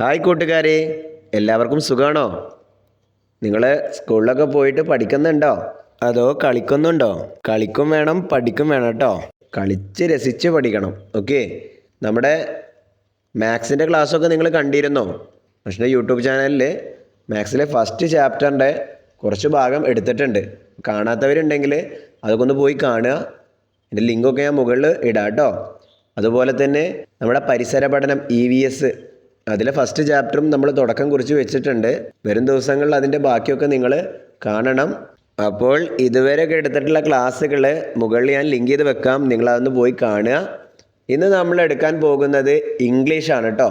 Hi കൂട്ടുകാരെ എല്ലാവർക്കും സുഖമാണോ നിങ്ങൾ സ്കൂളിലൊക്കെ പോയിട്ട് പഠിക്കുന്നുണ്ടോ? അതോ കളിക്കുന്നുണ്ടോ? കളിക്കും വേണം പഠിക്കും വേണം കേട്ടോ. കളിച്ച് രസിച്ച് പഠിക്കണം ഓക്കെ? നമ്മുടെ മാത്സിന്റെ ക്ലാസ്സൊക്കെ നിങ്ങൾ കണ്ടിരുന്നോ? പക്ഷേ യൂട്യൂബ് ചാനലിൽ മാത്സിലെ ഫസ്റ്റ് ചാപ്റ്ററിന്റെ കുറച്ച് ഭാഗം എടുത്തിട്ടുണ്ട്. കാണാത്തവരുണ്ടെങ്കിൽ അതൊക്കെ ഒന്ന് പോയി കാണുക. എന്റെ ലിങ്കൊക്കെ ഞാൻ മുകളിൽ ഇടാം കേട്ടോ. അതുപോലെ തന്നെ നമ്മുടെ പരിസര പഠനം ഇ വി എസ് അതിലെ ഫസ്റ്റ് ചാപ്റ്ററും നമ്മൾ തുടക്കം കുറിച്ച് വെച്ചിട്ടുണ്ട്. വരും ദിവസങ്ങളിൽ അതിന്റെ ബാക്കിയൊക്കെ നിങ്ങൾ കാണണം. അപ്പോൾ ഇതുവരെ എടുത്തിട്ടുള്ള ക്ലാസ്സുകൾ മുകളിൽ ഞാൻ ലിങ്ക് ചെയ്ത് വെക്കാം. നിങ്ങളതൊന്ന് പോയി കാണുക. ഇന്ന് നമ്മൾ എടുക്കാൻ പോകുന്നത് ഇംഗ്ലീഷാണ് കേട്ടോ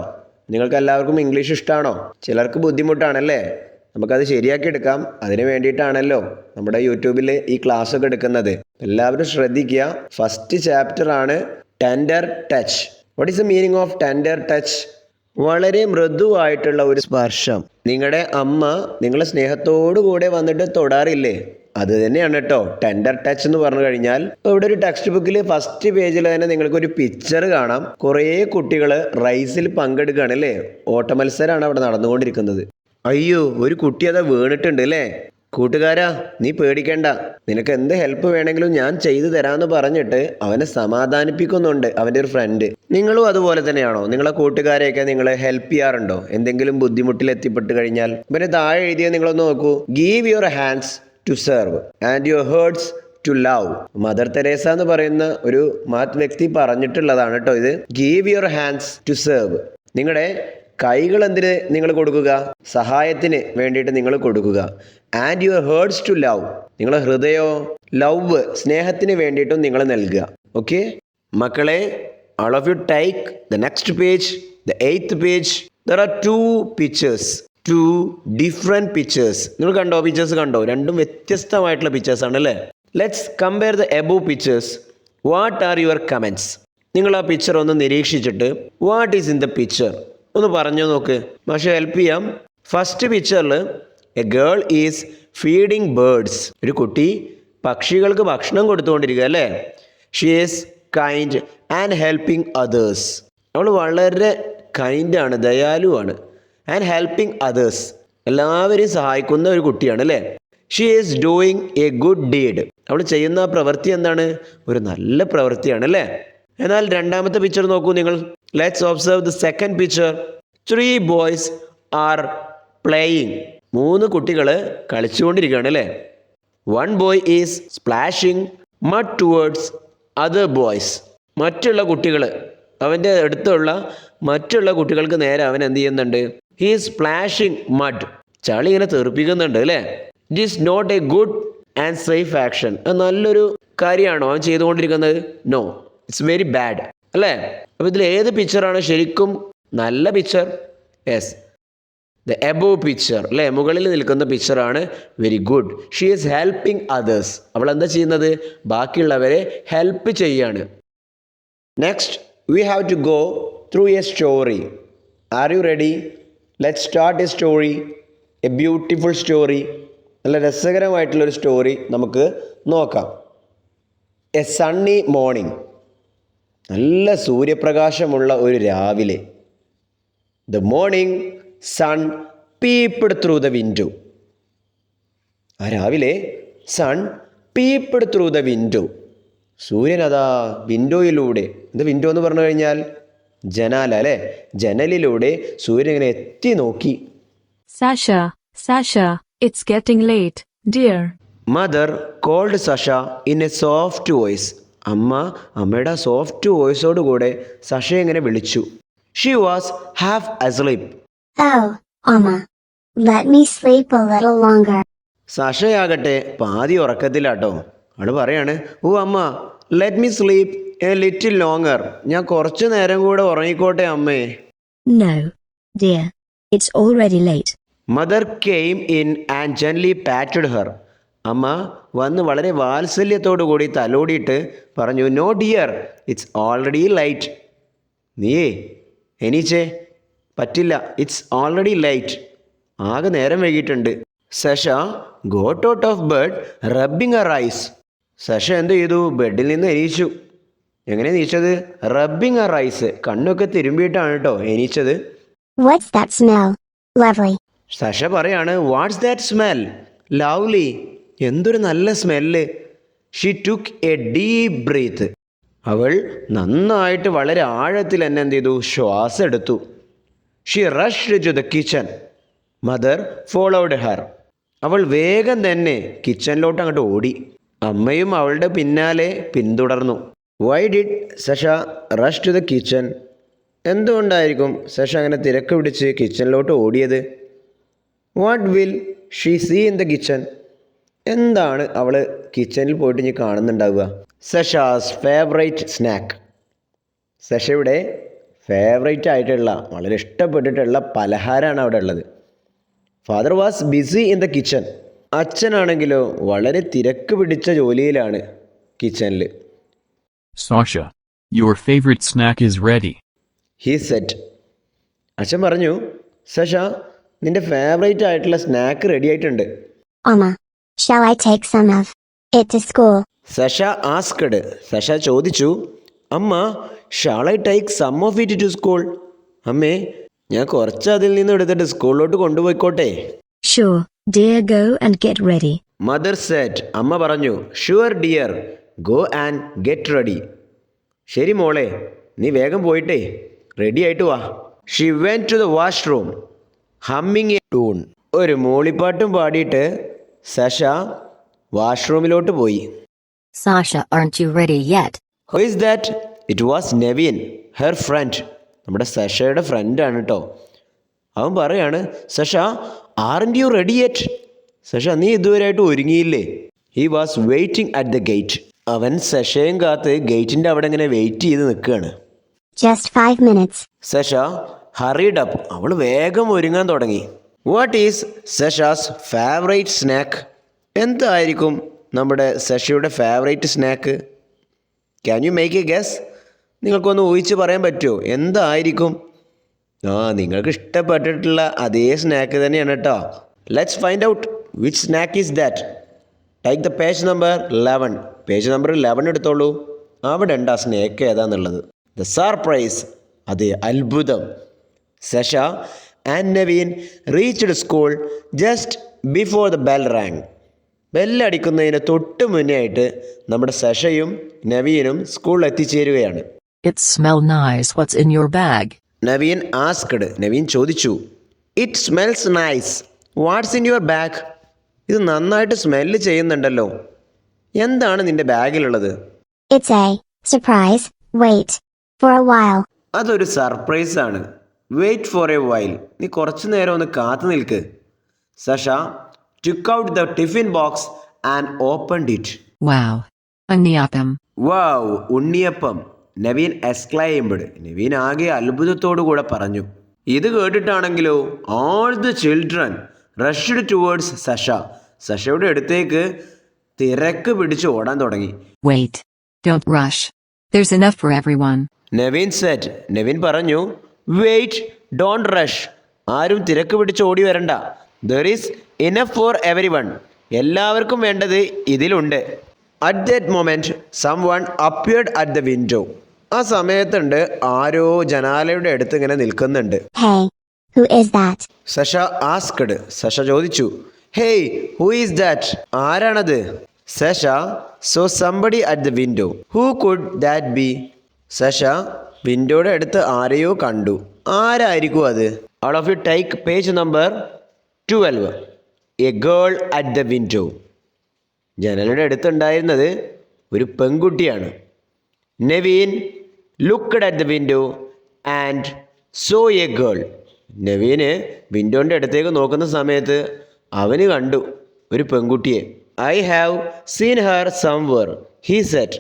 നിങ്ങൾക്ക് എല്ലാവർക്കും ഇംഗ്ലീഷ് ഇഷ്ടമാണോ ചിലർക്ക് ബുദ്ധിമുട്ടാണല്ലേ? നമുക്കത് ശരിയാക്കി എടുക്കാം. അതിന് വേണ്ടിയിട്ടാണല്ലോ നമ്മുടെ യൂട്യൂബിൽ ഈ ക്ലാസ് ഒക്കെ എടുക്കുന്നത്. എല്ലാവരും ശ്രദ്ധിക്കുക. ഫസ്റ്റ് ചാപ്റ്റർ ആണ് tender touch what is the meaning of tender touch വളരെ മൃദുവായിട്ടുള്ള ഒരു സ്പർശം. നിങ്ങളുടെ അമ്മ നിങ്ങളെ സ്നേഹത്തോടു കൂടെ വന്നിട്ട് തൊടാറില്ലേ? അത് തന്നെയാണ് കേട്ടോ ടെൻഡർ ടച്ച് എന്ന് പറഞ്ഞു കഴിഞ്ഞാൽ ഇവിടെ ഒരു ടെക്സ്റ്റ് ബുക്കിൽ ഫസ്റ്റ് പേജിൽ തന്നെ നിങ്ങൾക്ക് ഒരു പിക്ചർ കാണാം. കുറേ കുട്ടികൾ റൈസിൽ പങ്കെടുക്കുകയാണ് അല്ലേ ഓട്ടമത്സരമാണ് അവിടെ നടന്നുകൊണ്ടിരിക്കുന്നത്. അയ്യോ ഒരു കുട്ടി അതാ വീണിട്ടുണ്ട് അല്ലേ കൂട്ടുകാരാ നീ പേടിക്കണ്ട. നിനക്ക് എന്ത് ഹെൽപ്പ് വേണമെങ്കിലും ഞാൻ ചെയ്തു തരാമെന്ന് പറഞ്ഞിട്ട് അവനെ സമാധാനിപ്പിക്കുന്നുണ്ട് അവന്റെ ഒരു ഫ്രണ്ട് നിങ്ങളും അതുപോലെ തന്നെയാണോ? നിങ്ങളെ കൂട്ടുകാരെയൊക്കെ നിങ്ങളെ ഹെൽപ്പ് ചെയ്യാറുണ്ടോ? എന്തെങ്കിലും ബുദ്ധിമുട്ടിൽ എത്തിപ്പെട്ട് കഴിഞ്ഞാൽ. പിന്നെ താഴെ എഴുതിയത് നിങ്ങളൊന്ന് നോക്കൂ. Give your hands to serve and your hearts to love Mother Teresa എന്ന് പറയുന്ന ഒരു മഹത് വ്യക്തി പറഞ്ഞിട്ടുള്ളതാണ് കേട്ടോ ഇത്. Give your hands to serve നിങ്ങളുടെ കൈകൾ എന്തിന് നിങ്ങൾ കൊടുക്കുക? സഹായത്തിന് വേണ്ടിയിട്ട് നിങ്ങൾ കൊടുക്കുക. And your hearts to love നിങ്ങളെ ഹൃദയോ ലവ് സ്നേഹത്തിന് വേണ്ടിയിട്ടും നിങ്ങൾ നൽകുക. ഓക്കെ മക്കളെ all of you take the next page the eighth page there are two pictures two different pictures നിങ്ങൾ കണ്ടോ? പിക്ചേഴ്സ് കണ്ടോ? രണ്ടും വ്യത്യസ്തമായിട്ടുള്ള പിക്ചേഴ്സ് ആണ് അല്ലേ? Let's compare the above pictures what are your comments നിങ്ങൾ ആ പിക്ചർ ഒന്ന് നിരീക്ഷിച്ചിട്ട് what is in the picture ഒന്ന് പറഞ്ഞു നോക്ക്. പക്ഷെ ഹെൽപ്പ് ചെയ്യാം. ഫസ്റ്റ് പിക്ചറിൽ a girl is feeding birds ഒരു കുട്ടി പക്ഷികൾക്ക് ഭക്ഷണം കൊടുത്തുകൊണ്ടിരിക്കുക അല്ലേ? She is kind and helping others അവൾ വളരെ കൈൻഡാണ് ദയാലുവാണ് ആൻഡ് ഹെൽപ്പിംഗ് അതേഴ്സ് എല്ലാവരെയും സഹായിക്കുന്ന ഒരു കുട്ടിയാണ് അല്ലേ? She is doing a good deed അവൾ ചെയ്യുന്ന പ്രവൃത്തി എന്താണ്? ഒരു നല്ല പ്രവൃത്തിയാണ് അല്ലേ? എന്നാൽ രണ്ടാമത്തെ പിക്ചർ നോക്കൂ നിങ്ങൾ. Let's observe the second picture three boys are playing മൂന്ന് കുട്ടികൾ കളിച്ചുകൊണ്ടിരിക്കുകയാണ് അല്ലേ? One boy is splashing mud towards other boys മറ്റുള്ള കുട്ടികൾ അവന്റെ അടുത്തുള്ള മറ്റുള്ള കുട്ടികൾക്ക് നേരെ അവൻ എന്ത് ചെയ്യുന്നുണ്ട്? ഹീ സ്പ്ലാഷിങ് മഡ് ചളി ഇങ്ങനെ തെറിപ്പിക്കുന്നുണ്ട് അല്ലേ? It is not a good and safe action അത് നല്ലൊരു കാര്യമാണോ അവൻ ചെയ്തുകൊണ്ടിരിക്കുന്നത്? നോ ഇറ്റ്സ് വെരി ബാഡ് അല്ലേ? അപ്പോൾ ഇതിൽ ഏത് പിക്ചറാണ് ശരിക്കും നല്ല picture yes the above picture അല്ലേ? മുകളിൽ നിൽക്കുന്ന പിക്ചറാണ് very good she is helping others അവൾ എന്താ ചെയ്യുന്നത്? ബാക്കിയുള്ളവരെ ഹെൽപ്പ് ചെയ്യാണ്. Next we have to go through a story are you ready let start a story a beautiful story നല്ല രസകരമായിട്ടുള്ളൊരു സ്റ്റോറി നമുക്ക് നോക്കാം. എ സണ്ണി മോർണിംഗ് നല്ല സൂര്യപ്രകാശമുള്ള ഒരു രാവിലെ. The morning sun peeped through the window ആ രാവിലെ sun peeped through the window സൂര്യൻ അതാ വിൻഡോയിലൂടെ ഇത് വിൻഡോ എന്ന് പറഞ്ഞു കഴിഞ്ഞാൽ ജനാല അല്ലേ? ജനലിലൂടെ സൂര്യൻ ഇങ്ങനെ എത്തി നോക്കി. Sasha Sasha it's getting late dear mother called Sasha in a soft voice അമ്മ അമ്മയുടെ സോഫ്റ്റ് വോയിസോട് കൂടെ സഷെ ഇങ്ങനെ വിളിച്ചു ഷി വാസ് ഹാഫ് അസ്ലീപ്. സഷയാകട്ടെ പാതി ഉറക്കത്തിലാട്ടോ അവൾ പറയാണ് ഓ അമ്മ let me sleep a little longer ഞാൻ കുറച്ചു നേരം കൂടെ ഉറങ്ങിക്കോട്ടെ അമ്മേ No, dear. It's already late. Mother came in and gently patted her അമ്മ വന്ന് വളരെ വാത്സല്യത്തോടു കൂടി തലോടിയിട്ട് പറഞ്ഞു no dear it's already late നീയേ എനിച്ചേ പറ്റില്ല ഇറ്റ്സ് ഓൾറെഡി ലൈറ്റ് ആകെ നേരം വൈകിട്ടുണ്ട് Sasha got out of bed rubbing her eyes Sasha എന്ത് ചെയ്തു? ബെഡിൽ നിന്ന് എണീച്ചു. എങ്ങനെ എണീച്ചത്? റബ്ബിങ് എ റൈസ് കണ്ണൊക്കെ തിരുമ്പിയിട്ടാണ് കേട്ടോ എണീച്ചത്? Lovely. സഷ പറയാണ് വാട്ട്സ് ദാറ്റ് സ്മെൽ ലവ്ലി എന്തൊരു നല്ല smell. She took a deep breath അവൾ നന്നായിട്ട് വളരെ ആഴത്തിൽ എന്നെ എന്ത് ചെയ്തു? ശ്വാസം എടുത്തു. She rush to the kitchen mother followed her അവൾ വേഗം തന്നെ കിച്ചണിലോട്ട് അങ്ങോട്ട് ഓടി. അമ്മയും അവളുടെ പിന്നാലെ പിന്തുടർന്നു. Why did Sasha rush to the kitchen എന്തുകൊണ്ടായിരിക്കും സഷ അങ്ങനെ തിരക്ക് പിടിച്ച് കിച്ചണിലോട്ട് ഓടിയത്? What will she see in the kitchen എന്താണ് അവൾ കിച്ചണിൽ പോയിട്ട് ഇനി കാണുന്നുണ്ടാവുക? സഷാസ് ഫേവറേറ്റ് സ്നാക്ക് സഷയുടെ ഫേവറേറ്റ് ആയിട്ടുള്ള വളരെ ഇഷ്ടപ്പെട്ടിട്ടുള്ള പലഹാരമാണ് അവിടെ ഉള്ളത്. Father was busy in the kitchen അച്ഛനാണെങ്കിലോ വളരെ തിരക്ക് പിടിച്ച ജോലിയിലാണ് കിച്ചണിൽ Sasha, your favourite snack is ready he said അച്ഛൻ പറഞ്ഞു സഷ നിന്റെ ഫേവറേറ്റ് ആയിട്ടുള്ള സ്നാക്ക് റെഡി ആയിട്ടുണ്ട്. Amma. Shall I take some of it to school? Sasha asked. Sasha ചോദിച്ചു അമ്മ shall I take some of it to school അമ്മേ ഞാൻ കുറച്ച് അതിൽ നിന്ന് എടുത്തിട്ട് സ്കൂളിലോട്ട് കൊണ്ടുപോയിക്കോട്ടെ. Sure, dear, go and get ready. Mother said അമ്മ പറഞ്ഞു sure dear go and get ready ശരി മോളെ നീ വേഗം പോയിട്ടേ റെഡി ആയിട്ട് വാ. She went to the washroom humming a tune ഒരു മൂളിപ്പാട്ടും പാടിയിട്ട് സഷ വാഷ്റൂമിലോട്ട് പോയി. Sasha, aren't you ready yet? Who is that it was Nevin her friend നമ്മുടെ സഷയുടെ ഫ്രണ്ടാണ് കേട്ടോ അവൻ പറയാണ് Sasha are you ready yet Sasha നീ ഇതുവരെയായിട്ട് ഒരുങ്ങിയില്ലേ? He was waiting at the gate അവൻ സഷയും കാത്ത് ഗേറ്റിന്റെ അവിടെ ഇങ്ങനെ വെയിറ്റ് ചെയ്ത് നിൽക്കുകയാണ്. Just five minutes Sasha hurried up അവൾ വേഗം ഒരുങ്ങാൻ തുടങ്ങി. What is Sasha's favourite snack എന്തായിരിക്കും നമ്മുടെ സഷയുടെ favourite snack can you make a guess നിങ്ങൾക്കൊന്ന് ഊഹിച്ച് പറയാൻ പറ്റുമോ? എന്തായിരിക്കും? ആ നിങ്ങൾക്ക് ഇഷ്ടപ്പെട്ടിട്ടുള്ള അതേ സ്നാക്ക് തന്നെയാണ് കേട്ടോ let's find out which snack is that take the page number eleven page number eleven എടുത്തോളൂ. അവിടെ ഉണ്ട് ആ സ്നേക്ക് ഏതാന്നുള്ളത്. ദ സർപ്രൈസ് അതെ അത്ഭുതം. Sasha and Naveen reached school just before the bell rang ബെല്ലടിക്കുന്നതിന് തൊട്ട് മുന്നേ ആയിട്ട് നമ്മുടെ സഷയും നവീനും സ്കൂളിൽ എത്തിച്ചേരുകയാണ് It smell nice. What's in your bag? Naveen asked Naveen ചോദിച്ചു it smells nice what's in your bag ഇത് നന്നായിട്ട് സ്മെല്ല് ചെയ്യുന്നുണ്ടല്ലോ എന്താണ് നിന്റെ ബാഗിലുള്ളത് It's a surprise. Wait. For a while. അതൊരു സർപ്രൈസ് ആണ് വെയിറ്റ് ഫോർ എ വൈൽ നീ കുറച്ചു നേരം ഒന്ന് കാത്തു നിൽക്ക്. Sasha took out the tiffin box and opened it Wow. Unniyappam. Unniyappam. Naveen exclaimed Naveen ആകെ അത്ഭുതത്തോടു കൂടെ പറഞ്ഞു. ഇത് കേട്ടിട്ടാണെങ്കിലോ all the children rushed towards Sasha. സഷയുടെ അടുത്തേക്ക് തിരക്ക് പിടിച്ച് ഓടാൻ തുടങ്ങി. Wait Don't rush. There's enough for everyone. Naveen said Naveen പറഞ്ഞു വെയിറ്റ് ഡോണ്ട് റഷ് ആരും തിരക്ക് പിടിച്ച് ഓടി വരണ്ട. There is enough for everyone എല്ലാവർക്കും വേണ്ടത് ഇതിലുണ്ട്. At that moment someone appeared at the window ആ സമയത്തുണ്ട് ആരോ ജനാലയുടെ അടുത്ത് ഇങ്ങനെ നിൽക്കുന്നുണ്ട്. Hey. Who is that? Sasha asked Sasha ചോദിച്ചു. ഹേയ് ഹൂ ഈസ് ദാറ്റ് ആരാണത്? Sasha saw somebody at the window who could that be Sasha വിൻഡോയുടെ അടുത്ത് ആരെയോ കണ്ടു. ആരായിരിക്കും അത്? Out of you take page number twelve a girl at the window ജനലുടെ അടുത്തുണ്ടായിരുന്നത് ഒരു പെൺകുട്ടിയാണ്. Naveen looked at the window and saw a girl Naveen വിൻഡോന്റെ അടുത്തേക്ക് നോക്കുന്ന സമയത്ത് അവന് കണ്ടു ഒരു പെൺകുട്ടിയെ. I have seen her somewhere he said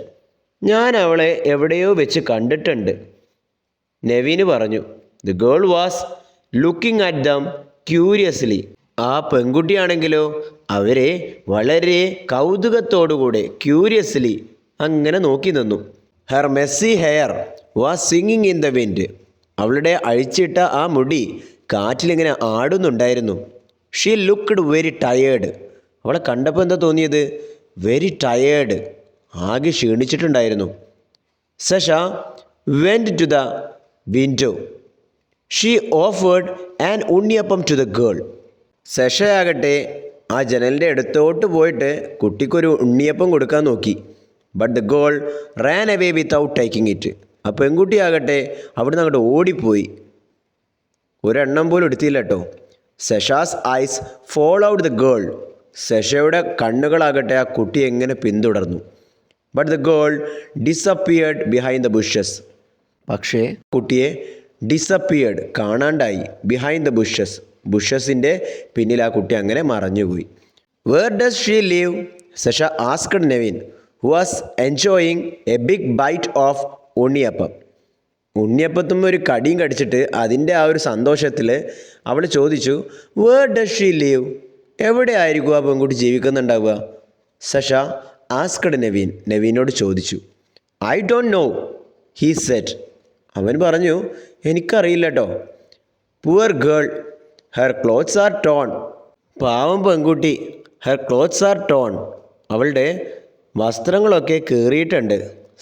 ഞാൻ അവളെ എവിടെയോ വെച്ച് കണ്ടിട്ടുണ്ട്. നവീന് പറഞ്ഞു the girl was looking at them curiously ആ പെൺകുട്ടിയാണെങ്കിലോ അവരെ വളരെ കൗതുകത്തോടുകൂടെ ക്യൂരിയസ്ലി അങ്ങനെ നോക്കി നിന്നു. Her messy hair was swinging in the wind അവളുടെ അഴിച്ചിട്ട ആ മുടി കാറ്റിലിങ്ങനെ ആടുന്നുണ്ടായിരുന്നു. ഷീ ലുക്ക്ഡ് വെരി ടയേർഡ് അവളെ കണ്ടപ്പോൾ എന്താ തോന്നിയത്? വെരി ടയേർഡ് ആകെ ക്ഷീണിച്ചിട്ടുണ്ടായിരുന്നു. Sasha went to the window. She offered and unniyappam to the girl സെഷയാകട്ടെ ആ ജനലിന്റെ അടുത്തോട്ട് പോയിട്ട് കുട്ടിക്കൊരു ഉണ്ണിയപ്പം കൊടുക്കാൻ നോക്കി. But the girl ran away without taking it ആ പെൺകുട്ടിയാകട്ടെ അവിടുന്ന് അങ്ങോട്ട് ഓടിപ്പോയി. ഒരെണ്ണം പോലും എടുത്തില്ല കേട്ടോ. Sasha's eyes followed the girl സെഷയുടെ കണ്ണുകളാകട്ടെ ആ കുട്ടി എങ്ങനെ പിന്തുടർന്നു. But the girl disappeared behind the bushes പക്ഷേ കുട്ടിയെ ഡിസപ്പിയേർഡ് കാണാണ്ടായി ബിഹൈൻഡ് ദ ബുഷസ് ബുഷസിന്റെ പിന്നിൽ ആ കുട്ടി അങ്ങനെ മറഞ്ഞുപോയി. Where does she live Sasha asked Nevin who was enjoying a big bite of unniyappam. ഉണ്ണിയപ്പത്തും ഒരു കടിയും കടിച്ചിട്ട് അതിന്റെ ആ ഒരു സന്തോഷത്തിൽ അവൾ ചോദിച്ചു വേർ ഡസ് ഷീ ലീവ് എവിടെ ആയിരിക്കും ആ പെൺകുട്ടി ജീവിക്കുന്നുണ്ടാവുക? സഷ ആസ്കഡ് നവീൻ നവീനോട് ചോദിച്ചു. I don't know he said അവൻ പറഞ്ഞു എനിക്കറിയില്ല കേട്ടോ poor girl her clothes are torn പാവം പെൺകുട്ടി ഹെർ ക്ലോത്ത്സ് ആർ ടോൺ അവളുടെ വസ്ത്രങ്ങളൊക്കെ കീറിയിട്ടുണ്ട്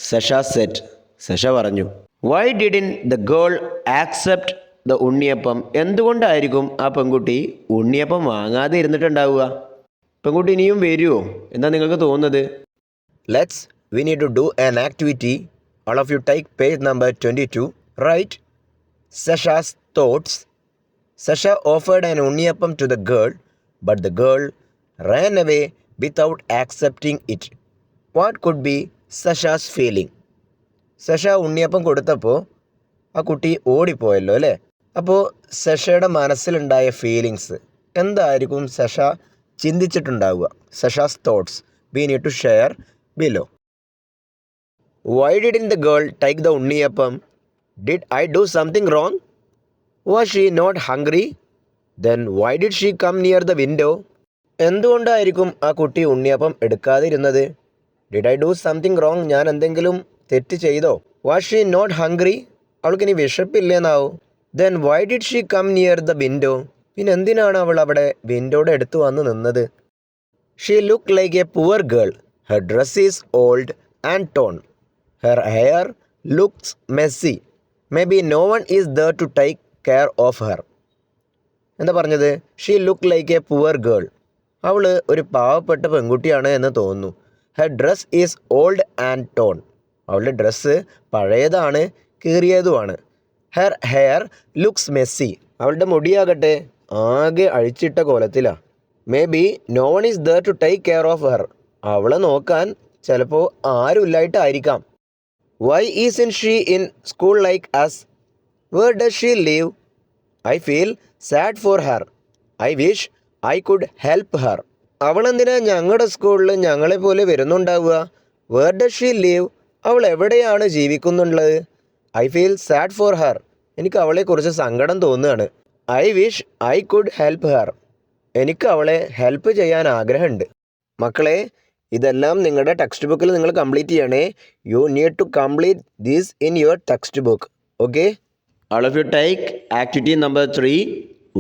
സഷ സെറ്റ്. സഷ പറഞ്ഞു why didn't the girl accept the unniyappam? എന്തുകൊണ്ടായിരിക്കും ആ പെൺകുട്ടി ഉണ്ണിയപ്പം വാങ്ങാതെ ഇരുന്നിട്ടുണ്ടാവുക? പെൺകുട്ടി ഇനിയും വരുമോ എന്താ നിങ്ങൾക്ക് തോന്നുന്നത്? Let's we need to do an activity of you take page number twenty two write Sasha's thoughts Sasha offered an unniyappam to the girl but the girl ran away without accepting it what could be Sasha's feeling Sasha unniyappam കൊടുത്തപ്പോൾ ആ കുട്ടി ഓടിപ്പോയല്ലോ അല്ലേ? അപ്പോൾ സഷയുടെ മനസ്സിലുണ്ടായ feelings എന്തായിരിക്കും Sasha ചിന്തിച്ചിട്ടുണ്ടാവുക? Sasha's thoughts we need to share below didn't the girl take the unniyappam did I do something wrong was she not hungry then why did she come near the window എന്തുകൊണ്ടായിരിക്കും ആ കുട്ടി ഉണ്ണിയപ്പം എടുക്കാതിരുന്നത്? Did I do something wrong ഞാൻ എന്തെങ്കിലും തെറ്റ് ചെയ്തോ? Was she not hungry അവൾക്ക് ഇനി വിശപ്പില്ലേന്നാവും? Then why did she come near the window പിന്നെ എന്തിനാണ് അവൾ അവിടെ വിൻഡോയുടെ അടുത്ത് വന്ന് നിന്നത്? She look like a poor girl her dress is old and torn her hair looks messy. Maybe no one is there to take care of her. എന്താ പറഞ്ഞത്? She look like a poor girl അവൾ ഒരു പാവപ്പെട്ട പെൺകുട്ടിയാണ് എന്ന് തോന്നുന്നു. Her dress is old and torn അവളുടെ dress പഴയതാണ് കീറിയതുമാണ്. ഹെർ ഹെയർ ലുക്സ് മെസ്സി അവളുടെ മുടിയാകട്ടെ ആകെ അഴിച്ചിട്ട കോലത്തിലാണ് maybe no one is there to take care of her അവളെ നോക്കാൻ ചിലപ്പോൾ ആരുമില്ലായിട്ടായിരിക്കാം. Why isn't she in school like us where does she live I feel sad for her I wish I could help her അവളെന്തിനാ ഞങ്ങളുടെ സ്കൂളിൽ ഞങ്ങളെ പോലെ വരുന്നുണ്ടാവുക? Where does she live അവൾ എവിടെയാണ് ജീവിക്കുന്നുള്ളത്? I feel sad for her എനിക്ക് അവളെക്കുറിച്ച് സങ്കടം തോന്നുകയാണ്. I wish I could help her എനിക്ക് അവളെ ഹെൽപ്പ് ചെയ്യാൻ ആഗ്രഹമുണ്ട്. മക്കളെ ഇതെല്ലാം നിങ്ങളുടെ ടെക്സ്റ്റ് ബുക്കിൽ നിങ്ങൾ കംപ്ലീറ്റ് ചെയ്യണേ. You need to complete these in your textbook okay all of you take activity number three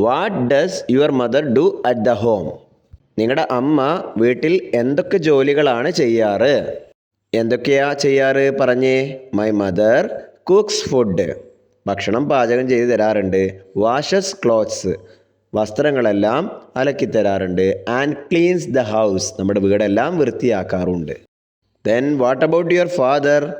what does your mother do at the home നിങ്ങളുടെ അമ്മ വീട്ടിൽ എന്തൊക്കെ ജോലികളാണ് ചെയ്യാറ്? എന്തൊക്കെയാ ചെയ്യാറ് പറഞ്ഞേ? മൈ മദർ കുക്സ് ഫുഡ് ഭക്ഷണം പാചകം ചെയ്ത് തരാറുണ്ട്. വാഷസ് ക്ലോത്ത്സ് വസ്ത്രങ്ങളെല്ലാം അലക്കി തരാറുണ്ട്. ആൻഡ് ക്ലീൻസ് ദ ഹൗസ് നമ്മുടെ വീടെല്ലാം വൃത്തിയാക്കാറുണ്ട്. Then what about your father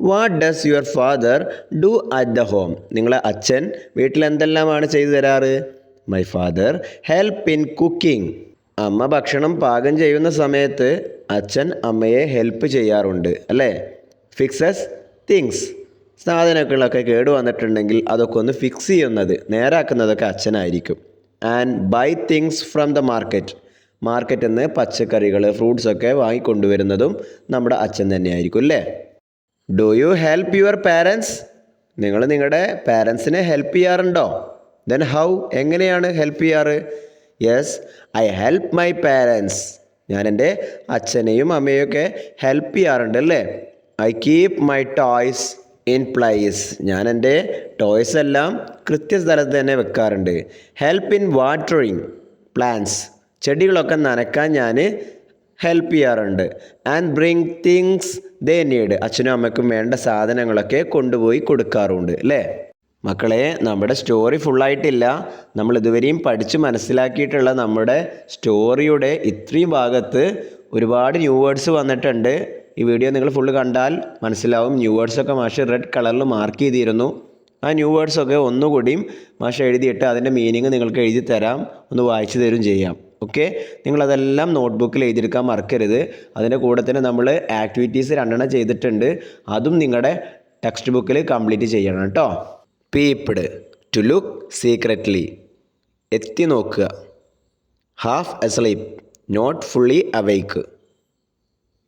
what does your father do at the home നിങ്ങളെ അച്ഛൻ വീട്ടിൽ എന്തെല്ലാമാണ് ചെയ്തു തരാറ്? My father help in cooking അമ്മ ഭക്ഷണം പാകം ചെയ്യുന്ന സമയത്ത് അച്ഛൻ അമ്മയെ ഹെൽപ്പ് ചെയ്യാറുണ്ട് അല്ലേ? ഫിക്സസ് തിങ്സ് സാധനങ്ങളൊക്കെ കേടുവന്നിട്ടുണ്ടെങ്കിൽ അതൊക്കെ ഒന്ന് ഫിക്സ് ചെയ്യുന്നത് നേരാക്കുന്നതൊക്കെ അച്ഛനായിരിക്കും. And buy things from the market മാർക്കറ്റിൽ നിന്ന് പച്ചക്കറികൾ ഫ്രൂട്ട്സൊക്കെ വാങ്ങിക്കൊണ്ടുവരുന്നതും നമ്മുടെ അച്ഛൻ തന്നെയായിരിക്കും അല്ലേ? Do you help your parents നിങ്ങൾ നിങ്ങളുടെ പാരൻസിനെ ഹെൽപ്പ് ചെയ്യാറുണ്ടോ? ദെൻ ഹൗ എങ്ങനെയാണ് ഹെൽപ്പ് ചെയ്യാറ്? Yes I help my parents ഞാൻ എന്റെ അച്ഛനെയും അമ്മയൊക്കെ ഹെൽപ്പ് ചെയ്യാറുണ്ട് അല്ലേ? I keep my toys in place ഞാൻ എന്റെ ടോയ്സ് എല്ലാം കൃത്യസ്ഥലത്ത് തന്നെ വെക്കാറുണ്ട്. ഹെൽപ്പ് ഇൻ വാട്ടറിങ് പ്ലാന്റ്സ് ചെടികളൊക്കെ നനക്കാൻ ഞാൻ ഹെൽപ്പ് ചെയ്യാറുണ്ട്. And bring things they need അച്ഛനും അമ്മയ്ക്കും വേണ്ട സാധനങ്ങളൊക്കെ കൊണ്ടുപോയി കൊടുക്കാറുണ്ട് അല്ലേ? മക്കളെ നമ്മുടെ സ്റ്റോറി ഫുള്ളായിട്ടില്ല നമ്മൾ ഇതുവരെയും പഠിച്ച് മനസ്സിലാക്കിയിട്ടുള്ള നമ്മുടെ സ്റ്റോറിയുടെ ഇത്രയും ഭാഗത്ത് ഒരുപാട് ന്യൂ വേർഡ്സ് വന്നിട്ടുണ്ട്. ഈ വീഡിയോ നിങ്ങൾ ഫുള്ള് കണ്ടാൽ മനസ്സിലാവും. ന്യൂ വേർഡ്സൊക്കെ മാഷ് റെഡ് കളറിൽ മാർക്ക് ചെയ്തിരുന്നു. ആ ന്യൂ വേർഡ്സൊക്കെ ഒന്നുകൂടിയും മാഷ് എഴുതിയിട്ട് അതിന്റെ മീനിങ് നിങ്ങൾക്ക് എഴുതി തരാം. ഒന്ന് വായിച്ചു തരും ചെയ്യാം. ഓക്കെ നിങ്ങളതെല്ലാം നോട്ട്ബുക്കിൽ എഴുതിയെടുക്കാൻ മറക്കരുത്. അതിന്റെ കൂടെ തന്നെ നമ്മൾ ആക്ടിവിറ്റീസ് രണ്ടെണ്ണം ചെയ്തിട്ടുണ്ട്. അതും നിങ്ങളുടെ ടെക്സ്റ്റ് ബുക്കിൽ കംപ്ലീറ്റ് ചെയ്യണം കേട്ടോ. പീപ്പിഡ് ടു ലുക്ക് സീക്രറ്റ്ലി എത്തി നോക്കുക. Half asleep not fully awake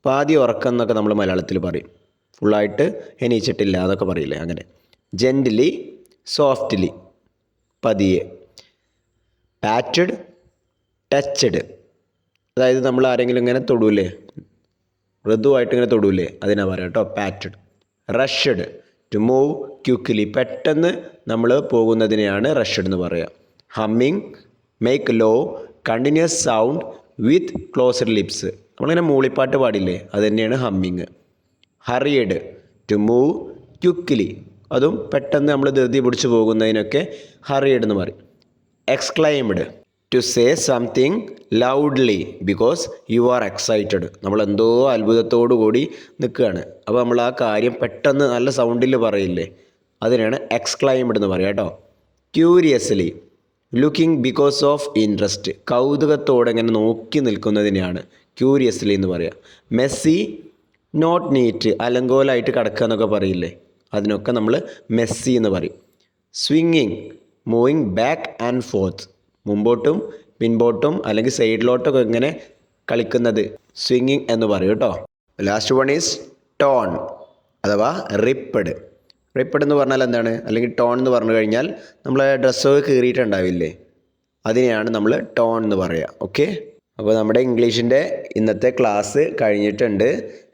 പാതി ഉറക്കം എന്നൊക്കെ നമ്മൾ മലയാളത്തിൽ പറയും. ഫുള്ളായിട്ട് എണീച്ചിട്ടില്ല എന്നൊക്കെ പറയില്ലേ അങ്ങനെ. ജെന്റലി സോഫ്റ്റ്ലി പതിയെ. പാറ്റഡ് ടച്ചഡ് അതായത് നമ്മൾ ആരെങ്കിലും ഇങ്ങനെ തൊടൂലേ? മൃദുവായിട്ട് ഇങ്ങനെ തൊടൂലേ? അതിനാ പറയാം കേട്ടോ patted rushed to move quickly പെട്ടെന്ന് നമ്മൾ പോകുന്നതിനെയാണ് റഷഡ് എന്ന് പറയുക humming make low continuous sound with closed lips നമ്മളിങ്ങനെ മൂളിപ്പാട്ട് പാടില്ലേ? അത് തന്നെയാണ് humming. Hurried to move quickly അതും പെട്ടെന്ന് നമ്മൾ ധൃതി പിടിച്ച് പോകുന്നതിനൊക്കെ ഹറിയഡ് എന്ന് പറയും. Exclaimed to say something loudly because you are excited നമ്മൾ എന്തോ അത്ഭുതത്തോടു കൂടി നിൽക്കുകയാണ്. അപ്പോൾ നമ്മൾ ആ കാര്യം പെട്ടെന്ന് നല്ല സൗണ്ടിൽ പറയില്ലേ? അതിനാണ് എക്സ്ക്ലൈംഡ് എന്ന് പറയുക കേട്ടോ. Curiously looking because of interest കൗതുകത്തോടെ ഇങ്ങനെ നോക്കി നിൽക്കുന്നതിനെയാണ് ക്യൂരിയസ്ലി എന്ന് പറയുക മെസ്സി നോട്ട് നീറ്റ് അലങ്കോലായിട്ട് കിടക്കുക എന്നൊക്കെ പറയില്ലേ? അതിനൊക്കെ നമ്മൾ മെസ്സി എന്ന് പറയും. സ്വിങ്ങിങ് മൂവിങ് ബാക്ക് ആൻഡ് ഫോർത്ത് മുമ്പോട്ടും പിൻപോട്ടും അല്ലെങ്കിൽ സൈഡിലോട്ടൊക്കെ ഇങ്ങനെ കളിക്കുന്നത്. സ്വിങ്ങിങ് എന്ന് പറയും കേട്ടോ. ലാസ്റ്റ് വൺ ഈസ് ടോൺ അഥവാ റിപ്പഡ് റിപ്പഡ് എന്ന് പറഞ്ഞാൽ എന്താണ്? അല്ലെങ്കിൽ ടോൺ എന്ന് പറഞ്ഞു കഴിഞ്ഞാൽ നമ്മളെ ഡ്രസ്സൊക്കെ കീറിയിട്ടുണ്ടാവില്ലേ? അതിനെയാണ് നമ്മൾ ടോൺ എന്ന് പറയുക ഓക്കെ അപ്പോൾ നമ്മുടെ ഇംഗ്ലീഷിന്റെ ഇന്നത്തെ ക്ലാസ് കഴിഞ്ഞിട്ടുണ്ട്.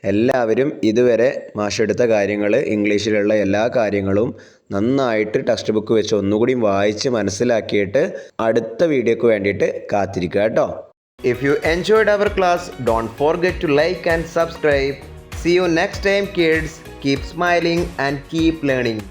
എല്ലാവരും ഇതുവരെ മാഷെടുത്ത കാര്യങ്ങൾ ഇംഗ്ലീഷിലുള്ള എല്ലാ കാര്യങ്ങളും നന്നായിട്ട് ടെക്സ്റ്റ് ബുക്ക് വെച്ച് ഒന്നുകൂടി വായിച്ച് മനസ്സിലാക്കിയിട്ട് അടുത്ത വീഡിയോക്ക് വേണ്ടിയിട്ട് കാത്തിരിക്കുക കേട്ടോ. If you enjoyed our class don't forget to like and subscribe see you next time kids keep smiling and keep learning